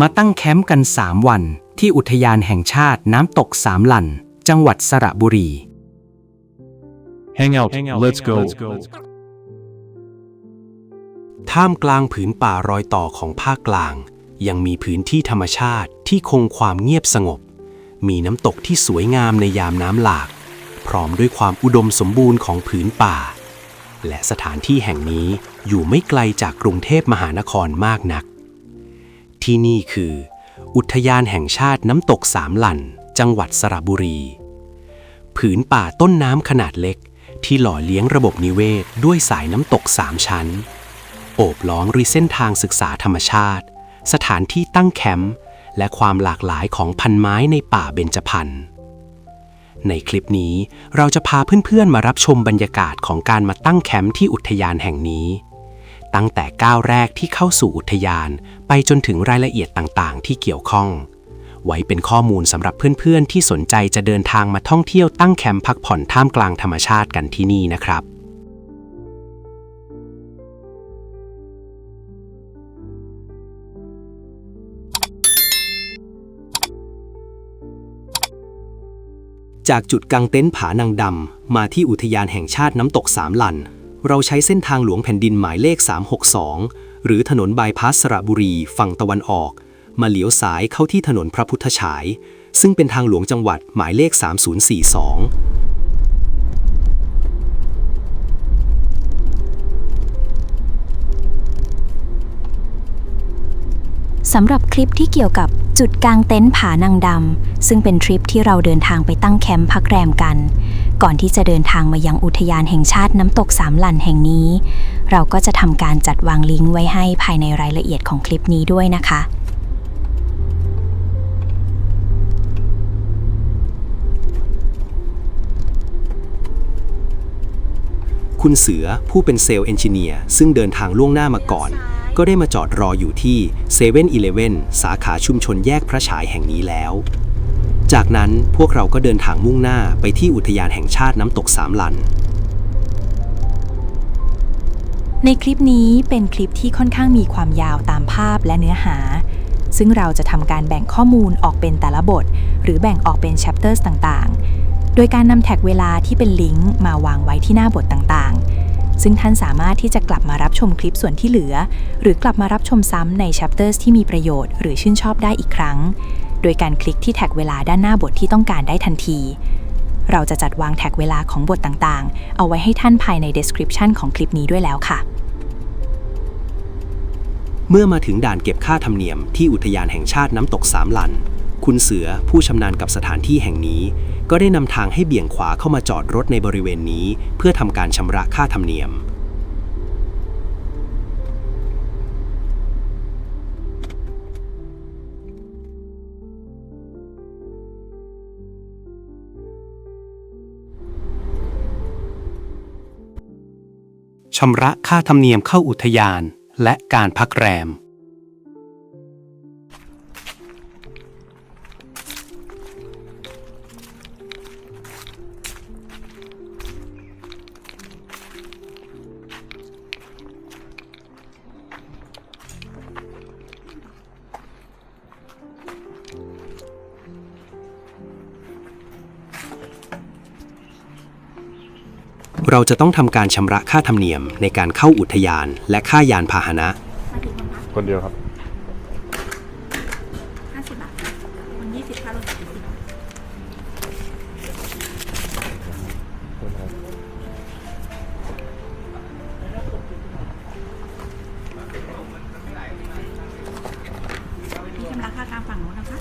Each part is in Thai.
มาตั้งแคมป์กัน 3 วัน ที่อุทยานแห่งชาติน้ำตกสามหลั่นจังหวัดสระบุรี Hang out. Let's go. ท่ามกลางผืนป่ารอยต่อของภาคกลาง ยังมีพื้นที่ธรรมชาติที่คงความเงียบสงบ มีน้ำตกที่สวยงามในยามน้ำหลาก พร้อมด้วยความอุดมสมบูรณ์ของผืนป่า และสถานที่แห่งนี้อยู่ไม่ไกลจากกรุงเทพมหานครมากนัก ที่นี่คือ อุทยานแห่งชาติน้ำตกสามหลั่น จังหวัดสระบุรี ผืนป่าต้นน้ำขนาดเล็ก ที่หล่อเลี้ยงระบบนิเวศด้วยสายน้ำตกสามชั้น โอบล้อมริเส้นทางศึกษาธรรมชาติ สถานที่ตั้งแคมป์และความหลากหลายของพันไม้ในป่าเบญจพรรณในคลิปนี้เราจะพาเพื่อนๆมารับชมบรรยากาศของการมาตั้งแคมป์ที่อุทยานแห่งนี้ ตั้งแต่ก้าวแรกที่เข้าสู่อุทยาน ไปจนถึงรายละเอียดต่างๆ ที่เกี่ยวข้อง ไว้เป็นข้อมูลสำหรับเพื่อนๆ ที่สนใจจะเดินทางมาท่องเที่ยวตั้งแคมป์พักผ่อนท่ามกลางธรรมชาติกันที่นี่นะครับจากจุดกางเต็นท์ผานางดำ มาที่อุทยานแห่งชาติน้ำตกสามหลัน เราใช้เส้นทางหลวงแผ่นดินหมายเลข 362 หรือถนนบายพาสสระบุรีฝั่งตะวันออก มาเหลียวซ้ายเข้าที่ถนนพระพุทธฉาย ซึ่งเป็นทางหลวงจังหวัดหมายเลข 3042สำหรับคลิปที่เกี่ยวกับจุดกางเต็นท์ผานางดำซึ่งเป็นทริปที่เราเดินทางไปตั้งแคมป์พักแรมกัน ก่อนที่จะเดินทางมายังอุทยานแห่งชาติน้ำตกสามหลั่นแห่งนี้ เราก็จะทำการจัดวางลิงก์ไว้ให้ภายในรายละเอียดของคลิปนี้ด้วยนะคะคุณเสือผู้เป็นเซลล์เอนจิเนียร์ซึ่งเดินทางล่วงหน้ามาก่อน ก็ได้มาจอดรออยู่ที่7 e เ e ่ e อสาขาชุมชนแยกพระฉายแห่งนี้แล้ว จากนั้นพวกเราก็เดินทางมุ่งหน้าไปที่อุทยานแห่งชาติน้ำตกสามหลัน ในคลิปนี้เป็นคลิปที่ค่อนข้างมีความยาวตามภาพและเนื้อหา ซึ่งเราจะทำการแบ่งข้อมูลออกเป็นแต่ละบท หรือแบ่งออกเป็น chapters ต่างๆ โดยการนำแท็กเวลาที่เป็นลิงก์มาวางไว้ที่หน้าบทต่างๆ ซึ่งท่านสามารถที่จะกลับมารับชมคลิปส่วนที่เหลือ หรือกลับมารับชมซ้ำใน chapters ที่มีประโยชน์หรือชื่นชอบได้อีกครั้ง โดยการคลิกที่แท็กเวลาด้านหน้าบทที่ต้องการได้ทันที เราจะจัดวางแท็กเวลาของบทต่างๆ เอาไว้ให้ท่านภายใน description ของคลิปนี้ด้วยแล้วค่ะ เมื่อมาถึงด่านเก็บค่าธรรมเนียมที่อุทยานแห่งชาติน้ำตกสามลัน คุณเสือผู้ชำนาญกับสถานที่แห่งนี้ ก็ได้นำทางให้เบี่ยงขวาเข้ามาจอดรถในบริเวณนี้ เพื่อทำการชำระค่าธรรมเนียม ชำระค่าธรรมเนียมเข้าอุทยาน และการพักแรม เราจะต้องทำการชำระค่าธรรมเนียมในการเข้าอุทยานและค่ายานพาหนะ คนเดียวครับ50บาทคน20ค่ารถ40มีชำระค่ากลางฝั่งโน้นนะคะ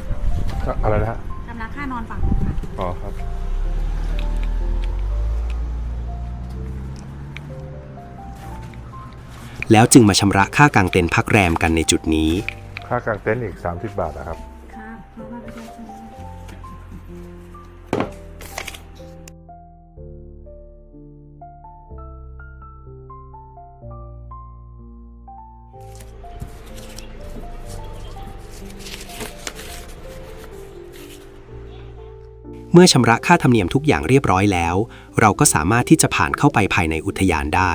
อะไรนะฮะชำระค่านอนฝั่งโน้นค่ะ อ๋อครับ แล้วจึงมาชำระค่ากางเต็นท์พักแรมกันในจุดนี้ ค่ากางเต็นท์อีก 30 บาทนะครับ ค่ะเพราะว่าประชาชนเมื่อชำระค่าธรรมเนียมทุกอย่างเรียบร้อยแล้ว เราก็สามารถที่จะผ่านเข้าไปภายในอุทยานได้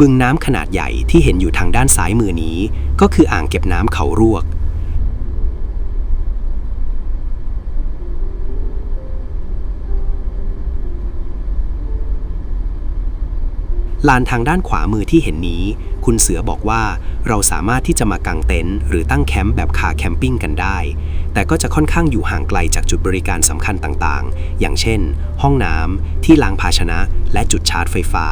บึงน้ำขนาดใหญ่ที่เห็นอยู่ทางด้านซ้ายมือนี้ ก็คืออ่างเก็บน้ำเขารวก ลานทางด้านขวามือที่เห็นนี้ คุณเสือบอกว่าเราสามารถที่จะมากางเต็นท์หรือตั้งแคมป์แบบคาแคมปิ้งกันได้ แต่ก็จะค่อนข้างอยู่ห่างไกลจากจุดบริการสำคัญต่างๆ อย่างเช่น ห้องน้ำที่ล้างภาชนะ และจุดชาร์จไฟฟ้า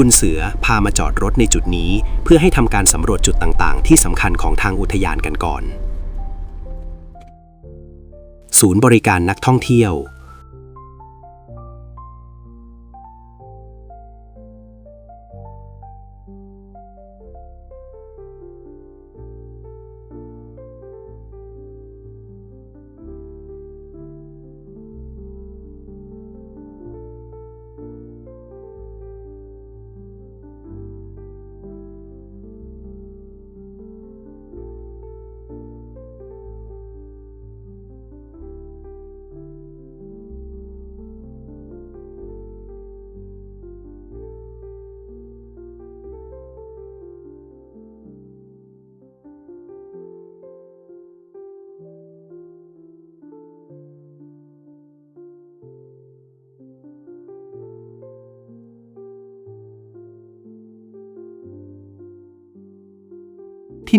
คุณเสือพามาจอดรถในจุดนี้ เพื่อให้ทำการสำรวจจุดต่างๆ ที่สำคัญของทางอุทยานกันก่อน ศูนย์บริการนักท่องเที่ยว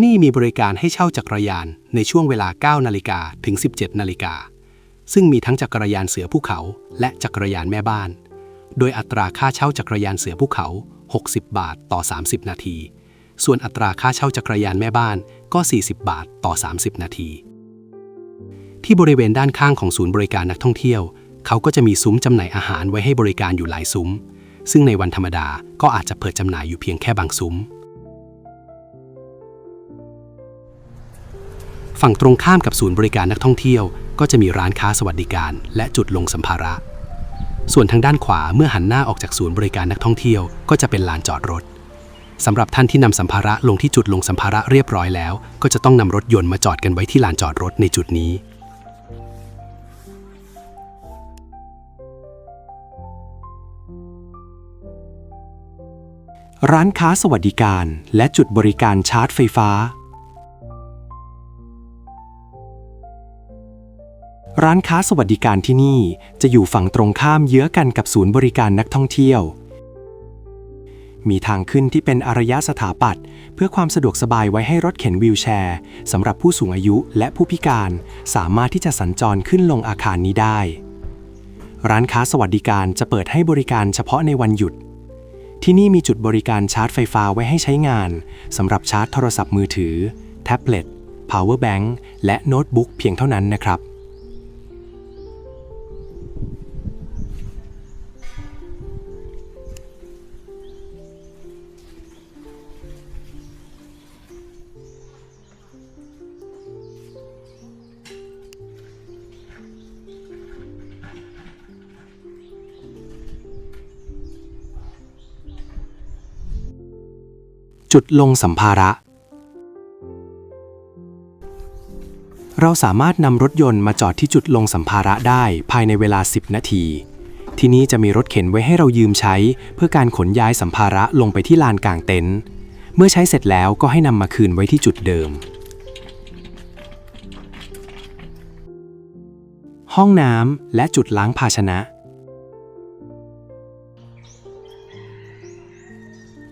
ที่นี่มีบริการให้เช่าจักรยานในช่วงเวลา 9 นาฬิกาถึง 17 นาฬิกา ซึ่งมีทั้งจักรยานเสือภูเขา และจักรยานแม่บ้าน โดยอัตราค่าเช่าจักรยานเสือภูเขา 60 บาทต่อ 30 นาที ส่วนอัตราค่าเช่าจักรยานแม่บ้านก็ 40 บาทต่อ 30 นาที ที่บริเวณด้านข้างของศูนย์บริการนักท่องเที่ยว เขาก็จะมีซุ้มจำหน่ายอาหารไว้ให้บริการอยู่หลายซุ้ม ซึ่งในวันธรรมดาก็อาจจะเปิดจำหน่ายอยู่เพียงแค่บางซุ้ม ฝั่งตรงข้ามกับศูนย์บริการนักท่องเที่ยว ก็จะมีร้านค้าสวัสดิการ และจุดลงสัมภาระ ส่วนทางด้านขวาเมื่อหันหน้าออกจากศูนย์บริการนักท่องเที่ยว ก็จะเป็นลานจอดรถสำหรับท่านที่นำสัมภาระลงที่จุดลงสัมภาระเรียบร้อยแล้ว ก็จะต้องนำรถยนต์มาจอดกันไว้ที่ลานจอดรถในจุดนี้ ร้านค้าสวัสดิการ และจุดบริการชาร์จไฟฟ้า ร้านค้าสวัสดิการที่นี่จะอยู่ฝั่งตรงข้ามเยื้อกันกับศูนย์บริการนักท่องเที่ยว มีทางขึ้นที่เป็นอารยสถาปัตย์เพื่อความสะดวกสบายไว้ให้รถเข็นวีลแชร์สำหรับผู้สูงอายุและผู้พิการสามารถที่จะสัญจรขึ้นลงอาคารนี้ได้ ร้านค้าสวัสดิการจะเปิดให้บริการเฉพาะในวันหยุด ที่นี่มีจุดบริการชาร์จไฟฟ้าไว้ให้ใช้งานสำหรับชาร์จโทรศัพท์มือถือ แท็บเล็ต power bank และโน้ตบุ๊กเพียงเท่านั้นนะครับ จุดลงสัมภาระ เราสามารถนำรถยนต์มาจอดที่จุดลงสัมภาระได้ภายในเวลา 10 นาที ที่นี้จะมีรถเข็นไว้ให้เรายืมใช้ เพื่อการขนย้ายสัมภาระลงไปที่ลานกลางเต็นท์เมื่อใช้เสร็จแล้วก็ให้นำมาคืนไว้ที่จุดเดิม ห้องน้ำและจุดล้างภาชนะ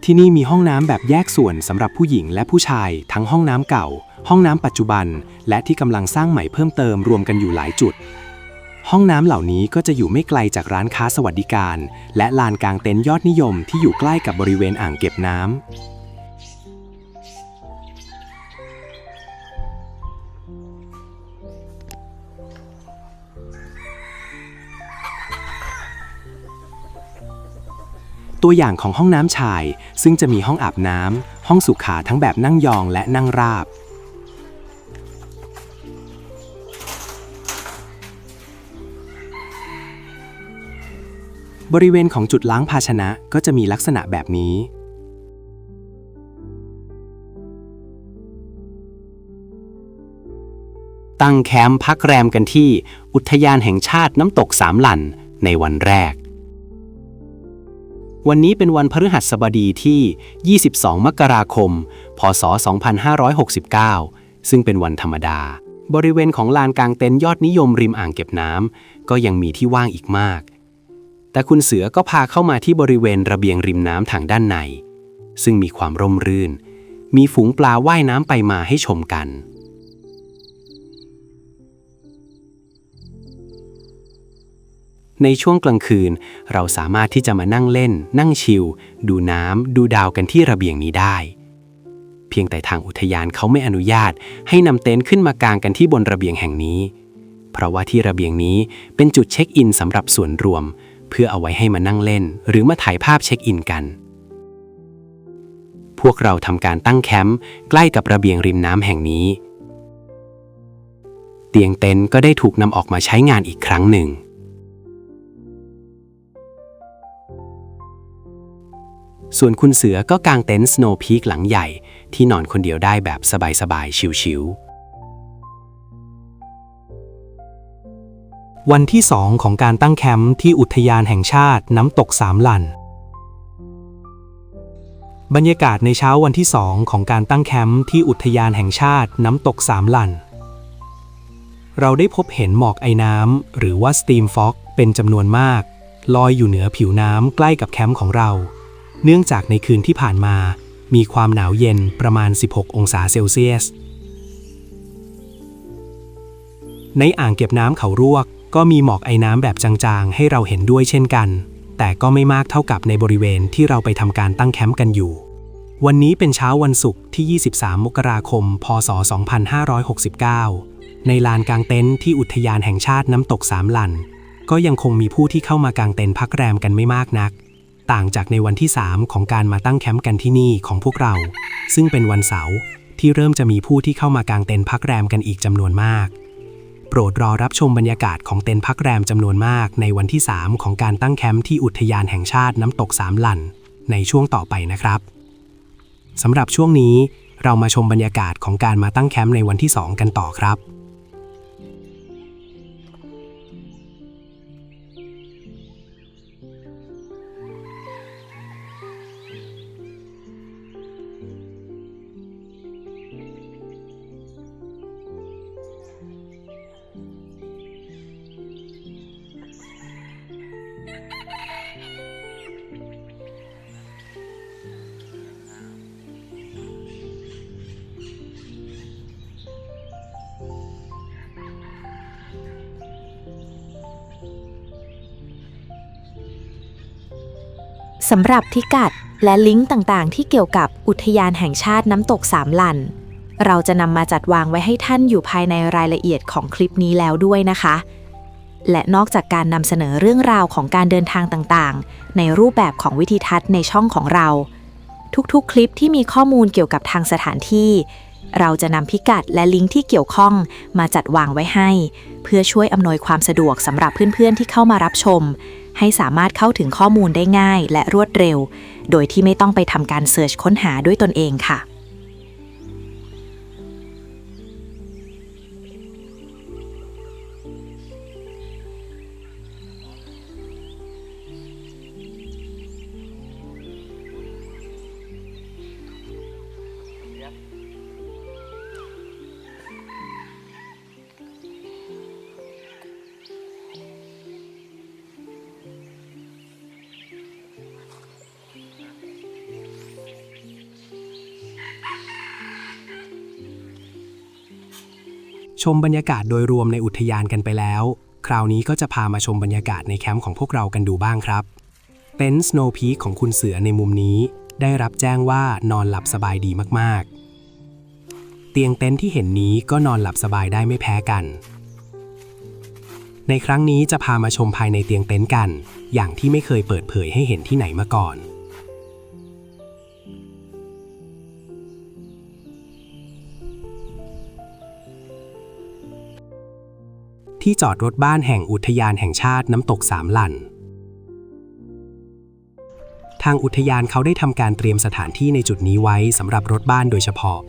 ที่นี่มีห้องน้ำแบบแยกส่วนสำหรับผู้หญิงและผู้ชาย ทั้งห้องน้ำเก่า ห้องน้ำปัจจุบัน และที่กำลังสร้างใหม่เพิ่มเติมรวมกันอยู่หลายจุด ห้องน้ำเหล่านี้ก็จะอยู่ไม่ไกลจากร้านค้าสวัสดิการ และลานกลางเต็นท์ยอดนิยมที่อยู่ใกล้กับบริเวณอ่างเก็บน้ำ ตัวอย่างของห้องน้ำชาย ซึ่งจะมีห้องอาบน้ำห้องสุขาทั้งแบบนั่งยองและนั่งราบ บริเวณของจุดล้างภาชนะก็จะมีลักษณะแบบนี้ตั้งแคมป์พักแรมกันที่อุทยานแห่งชาติน้ำตกสามหลันในวันแรก วันนี้เป็นวันพฤหัสบดีที่ 22 มกราคม พศ 2569 ซึ่งเป็นวันธรรมดา บริเวณของลานกลางเต็นท์ยอดนิยมริมอ่างเก็บน้ำก็ยังมีที่ว่างอีกมาก แต่คุณเสือก็พาเข้ามาที่บริเวณระเบียงริมน้ำทางด้านใน ซึ่งมีความร่มรื่น มีฝูงปลาว่ายน้ำไปมาให้ชมกัน ในช่วงกลางคืน เราสามารถที่จะมานั่งเล่น นั่งชิลดูน้ำดูดาวกันที่ระเบียงนี้ได้ เพียงแต่ทางอุทยานเขาไม่อนุญาต ให้นำเต็นท์ขึ้นมากางกันที่บนระเบียงแห่งนี้ เพราะว่าที่ระเบียงนี้เป็นจุดเช็คอินสำหรับส่วนรวม เพื่อเอาไว้ให้มานั่งเล่น หรือมาถ่ายภาพเช็คอินกัน พวกเราทำการตั้งแคมป์ใกล้กับระเบียงริมน้ำแห่งนี้ เตียงเต็นท์ก็ได้ถูกนำออกมาใช้งานอีกครั้งหนึ่ง ส่วนคุณเสือก็กางเต็นท์ Snow Peak หลังใหญ่ ที่นอนคนเดียวได้แบบสบายๆ ชิวๆ วันที่2ของการตั้งแคมป์ที่อุทยานแห่งชาติน้ำตกสามหลัน บรรยากาศในเช้าวันที่2ของการตั้งแคมป์ที่อุทยานแห่งชาติน้ำตกสามหลัน เราได้พบเห็นหมอกไอ้น้ำหรือว่าสตีมฟอกเป็นจำนวนมาก ลอยอยู่เหนือผิวน้ำใกล้กับแคมป์ของเรา เนื่องจากในคืนที่ผ่านมา มีความหนาวเย็นประมาณ 16 องศาเซลเซียส ในอ่างเก็บน้ำเขารวก ก็มีหมอกไอ้น้ำแบบจางๆ ให้เราเห็นด้วยเช่นกัน แต่ก็ไม่มากเท่ากับในบริเวณที่เราไปทำการตั้งแคมป์กันอยู่ วันนี้เป็นเช้าวันศุกร์ที่ 23 มกราคม พศ 2569 ในลานกลางเต็นท์ที่อุทยานแห่งชาติน้ำตกสามหลัน ก็ยังคงมีผู้ที่เข้ามากางเต็นท์พักแรมกันไม่มากนัก ต่างจากในวันที่ 3 ของการมาตั้งแคมป์กันที่นี่ของพวกเรา ซึ่งเป็นวันเสาร์ที่เริ่มจะมีผู้ที่เข้ามากางเต็นท์พักแรมกันอีกจำนวนมาก โปรดรอรับชมบรรยากาศของเต็นท์พักแรมจำนวนมากในวันที่ 3 ของการตั้งแคมป์ที่อุทยานแห่งชาติน้ำตกสามหลั่น ในช่วงต่อไปนะครับสำหรับช่วงนี้เรามาชมบรรยากาศของการมาตั้งแคมป์ในวันที่ 2 กันต่อครับำหรับพิกัดและลิงก์ต่างๆ ที่เกี่ยวกับอุทยานแห่งชาติน้ำตกสามหลัน เราจะนำมาจัดวางไว้ให้ท่านอยู่ภายในรายละเอียดของคลิปนี้แล้วด้วยนะคะ และนอกจากการนำเสนอเรื่องราวของการเดินทางต่างๆ ในรูปแบบของวิธีทัศน์ในช่องของเรา ทุกๆ คลิปที่มีข้อมูลเกี่ยวกับทางสถานที่ เราจะนำพิกัดและลิงก์ที่เกี่ยวข้องมาจัดวางไว้ให้ เพื่อช่วยอำนวยความสะดวกสำหรับเพื่อนๆที่เข้ามารับชม ให้สามารถเข้าถึงข้อมูลได้ง่ายและรวดเร็ว โดยที่ไม่ต้องไปทำการเสิร์ชค้นหาด้วยตนเองค่ะ ชมบรรยากาศโดยรวมในอุทยานกันไปแล้ว คราวนี้ก็จะพามาชมบรรยากาศในแคมป์ของพวกเรากันดูบ้างครับเต็นท์ Snow Peak ของคุณเสือในมุมนี้ ได้รับแจ้งว่านอนหลับสบายดีมากๆ เตียงเต็นท์ที่เห็นนี้ก็นอนหลับสบายได้ไม่แพ้กัน ในครั้งนี้จะพามาชมภายในเตียงเต็นท์กัน อย่างที่ไม่เคยเปิดเผยให้เห็นที่ไหนมาก่อน ที่จอดรถบ้านแห่งอุทยานแห่งชาติน้ำตกสามหลั่น ทางอุทยานเขาได้ทำการเตรียมสถานที่ในจุดนี้ไว้สำหรับรถบ้านโดยเฉพาะ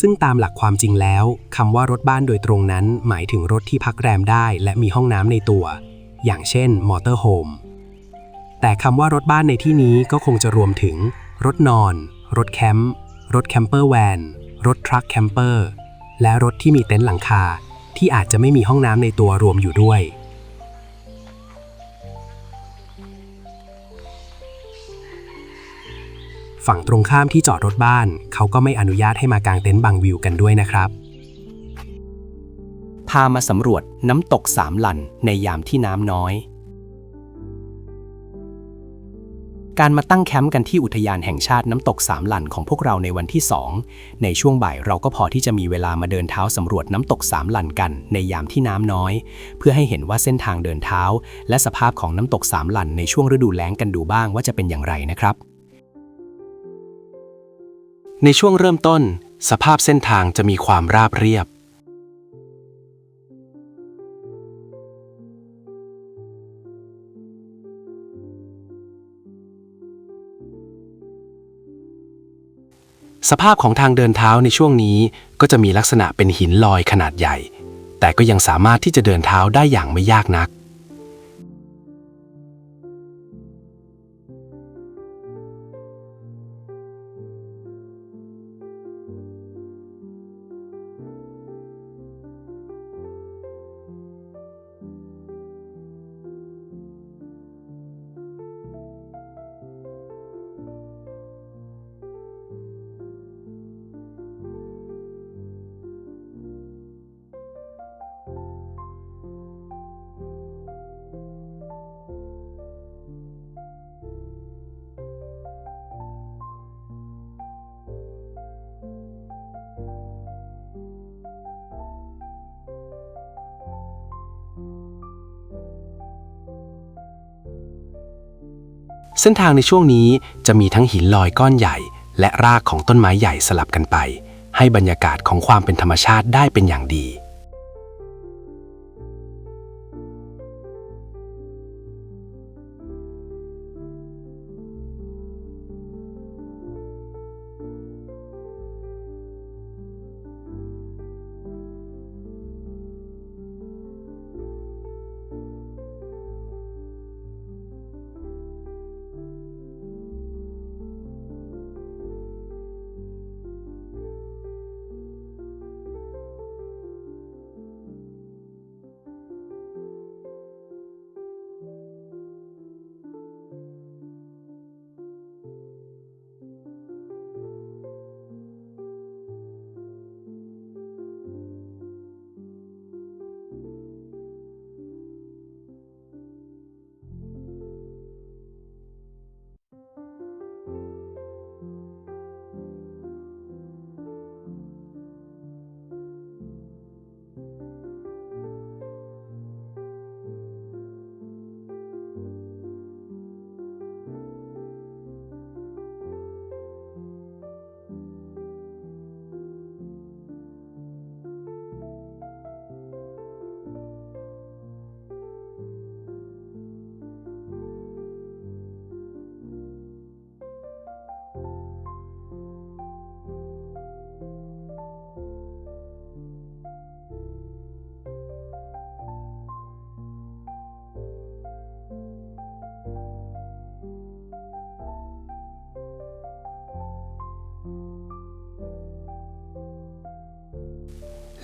ซึ่งตามหลักความจริงแล้วคำว่ารถบ้านโดยตรงนั้น หมายถึงรถที่พักแรมได้และมีห้องน้ำในตัว อย่างเช่นมอเตอร์โฮมแต่คำว่ารถบ้านในที่นี้ก็คงจะรวมถึง รถนอน รถแคมป์รถแคมเปอร์แวน รถทรัคแคมเปอร์ และรถที่มีเต็นท์หลังคา ที่อาจจะไม่มีห้องน้ำในตัวรวมอยู่ด้วย ฝั่งตรงข้ามที่จอดรถบ้าน เขาก็ไม่อนุญาตให้มากางเต็นท์บังวิวกันด้วยนะครับ พามาสำรวจน้ำตกสามหลั่นในยามที่น้ำน้อย การมาตั้งแคมป์กันที่อุทยานแห่งชาติน้ำตกสามหลั่นของพวกเราในวันที่ 2 ในช่วงบ่ายเราก็พอที่จะมีเวลามาเดินเท้าสำรวจน้ำตกสามหลั่นกันในยามที่น้ำน้อย เพื่อให้เห็นว่าเส้นทางเดินเท้า และสภาพของน้ำตกสามหลั่นในช่วงฤดูแล้งกันดูบ้างว่าจะเป็นอย่างไรนะครับ ในช่วงเริ่มต้น สภาพเส้นทางจะมีความราบเรียบ สภาพของทางเดินเท้าในช่วงนี้ก็จะมีลักษณะเป็นหินลอยขนาดใหญ่ แต่ก็ยังสามารถที่จะเดินเท้าได้อย่างไม่ยากนัก เส้นทางในช่วงนี้จะมีทั้งหินลอยก้อนใหญ่ และรากของต้นไม้ใหญ่สลับกันไป ให้บรรยากาศของความเป็นธรรมชาติได้เป็นอย่างดี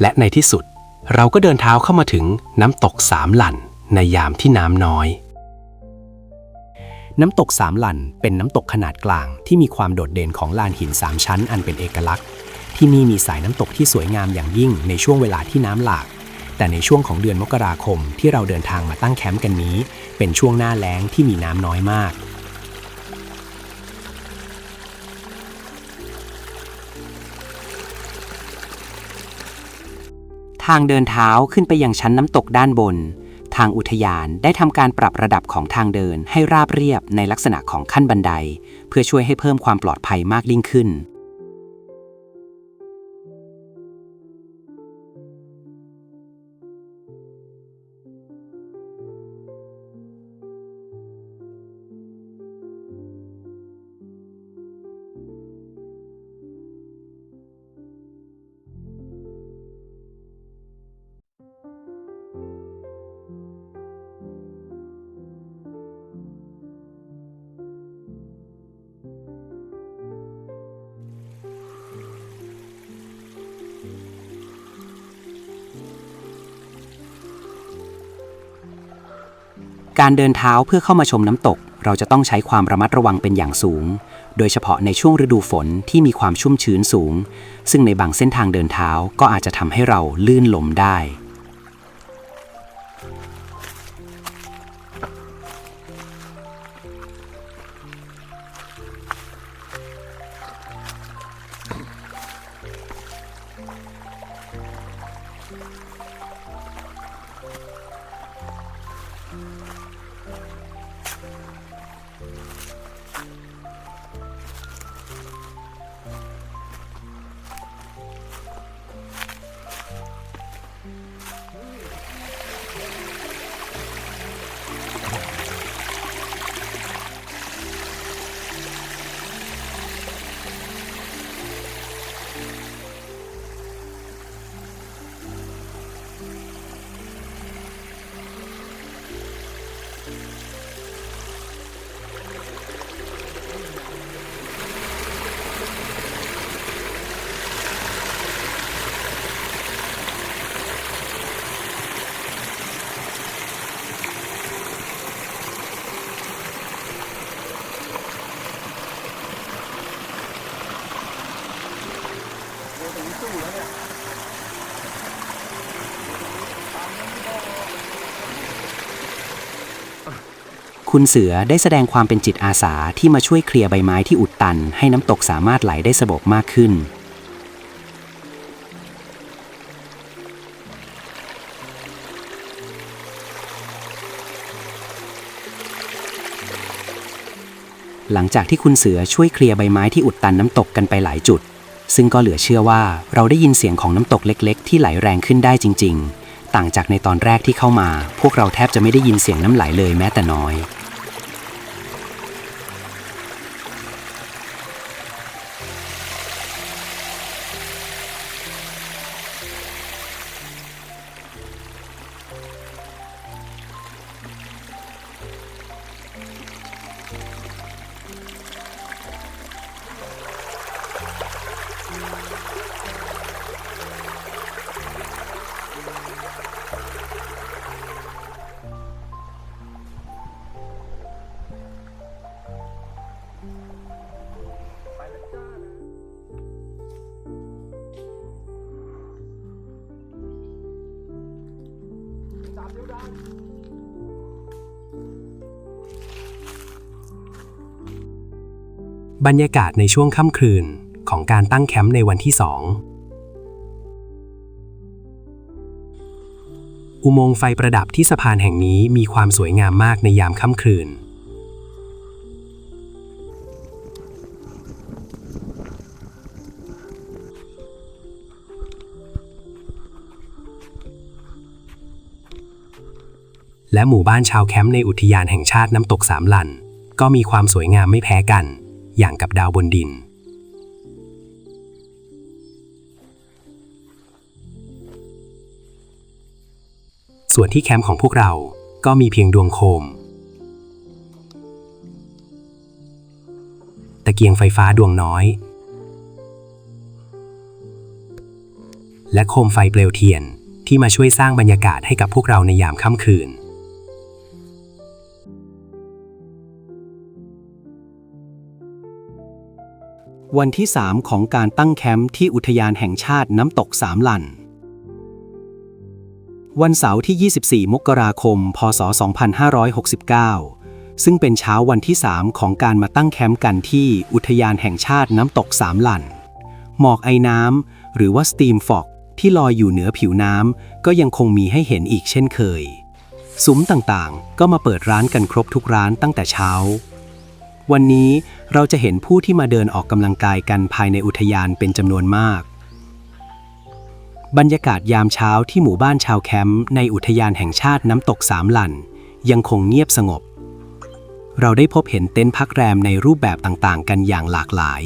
และในที่สุด เราก็เดินเท้าเข้ามาถึงน้ำตกสามหลั่นในยามที่น้ำน้อย น้ำตกสามหลั่นเป็นน้ำตกขนาดกลางที่มีความโดดเด่นของลานหินสามชั้นอันเป็นเอกลักษณ์ ที่นี่มีสายน้ำตกที่สวยงามอย่างยิ่งในช่วงเวลาที่น้ำหลาก แต่ในช่วงของเดือนมกราคมที่เราเดินทางมาตั้งแคมป์กันนี้ เป็นช่วงหน้าแล้งที่มีน้ำน้อยมาก ทางเดินเท้าขึ้นไปยังชั้นน้ำตกด้านบน ทางอุทยานได้ทำการปรับระดับของทางเดินให้ราบเรียบในลักษณะของขั้นบันได เพื่อช่วยให้เพิ่มความปลอดภัยมากยิ่งขึ้น การเดินเท้าเพื่อเข้ามาชมน้ำตก เราจะต้องใช้ความระมัดระวังเป็นอย่างสูง โดยเฉพาะในช่วงฤดูฝนที่มีความชุ่มชื้นสูง ซึ่งในบางเส้นทางเดินเท้าก็อาจจะทำให้เราลื่นล้มได้ คุณเสือได้แสดงความเป็นจิตอาสาที่มาช่วยเคลียร์ใบไม้ที่อุดตัน ให้น้ำตกสามารถไหลได้สะดวกมากขึ้น หลังจากที่คุณเสือช่วยเคลียร์ใบไม้ที่อุดตันน้ำตกกันไปหลายจุด ซึ่งก็เหลือเชื่อว่าเราได้ยินเสียงของน้ำตกเล็ก ๆ ที่ไหลแรงขึ้นได้จริง ๆ ต่างจากในตอนแรกที่เข้ามา พวกเราแทบจะไม่ได้ยินเสียงน้ำไหลเลยแม้แต่น้อย บรรยากาศในช่วงค่ำคืนของการตั้งแคมป์ในวันที่สองอุโมงค์ไฟประดับที่สะพานแห่งนี้มีความสวยงามมากในยามค่ำคืน และหมู่บ้านชาวแคมป์ในอุทยานแห่งชาติน้ำตกสามลัน ก็มีความสวยงามไม่แพ้กัน อย่างกับดาวบนดิน ส่วนที่แคมป์ของพวกเราก็มีเพียงดวงโคม ตะเกียงไฟฟ้าดวงน้อย และโคมไฟเปลวเทียนที่มาช่วยสร้างบรรยากาศให้กับพวกเราในยามค่ำคืน วันที่ 3 ของการตั้งแคมป์ที่อุทยานแห่งชาติน้ำตกสามลัน วันเสาร์ที่ 24 มกราคม พศ 2569 ซึ่งเป็นเช้าวันที่ 3 ของการมาตั้งแคมป์กันที่อุทยานแห่งชาติน้ำตกสามลัน หมอกไอ้น้ำหรือว่าสตีมฟอกที่ลอยอยู่เหนือผิวน้ำก็ยังคงมีให้เห็นอีกเช่นเคย ซุ้มต่างๆ ก็มาเปิดร้านกันครบทุกร้านตั้งแต่เช้า วันนี้เราจะเห็นผู้ที่มาเดินออกกำลังกายกันภายในอุทยานเป็นจำนวนมาก บรรยากาศยามเช้าที่หมู่บ้านชาวแคมป์ในอุทยานแห่งชาติน้ำตกสามหลัน ยังคงเงียบสงบ เราได้พบเห็นเต็นท์พักแรมในรูปแบบต่างๆ กันอย่างหลากหลาย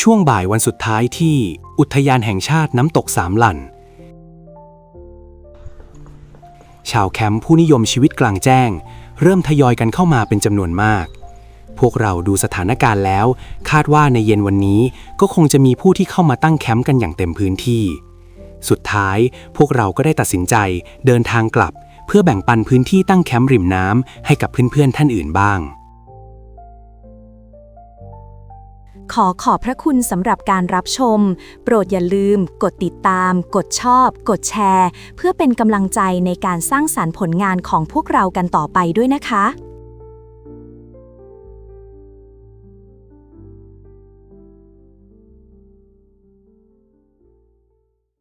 ช่วงบ่ายวันสุดท้ายที่อุทยานแห่งชาติน้ำตกสามหลัน ชาวแคมป์ผู้นิยมชีวิตกลางแจ้ง เริ่มทยอยกันเข้ามาเป็นจำนวนมาก พวกเราดูสถานการณ์แล้ว คาดว่าในเย็นวันนี้ก็คงจะมีผู้ที่เข้ามาตั้งแคมป์กันอย่างเต็มพื้นที่ สุดท้ายพวกเราก็ได้ตัดสินใจเดินทางกลับ เพื่อแบ่งปันพื้นที่ตั้งแคมป์ริมน้ำให้กับเพื่อนๆท่านอื่นบ้าง ขอขอบพระคุณสำหรับการรับชม โปรดอย่าลืม กดติดตาม กดชอบ กดแชร์ เพื่อเป็นกำลังใจในการสร้างสารรค์ผลงานของพวกเรากันต่อไปด้วยนะคะ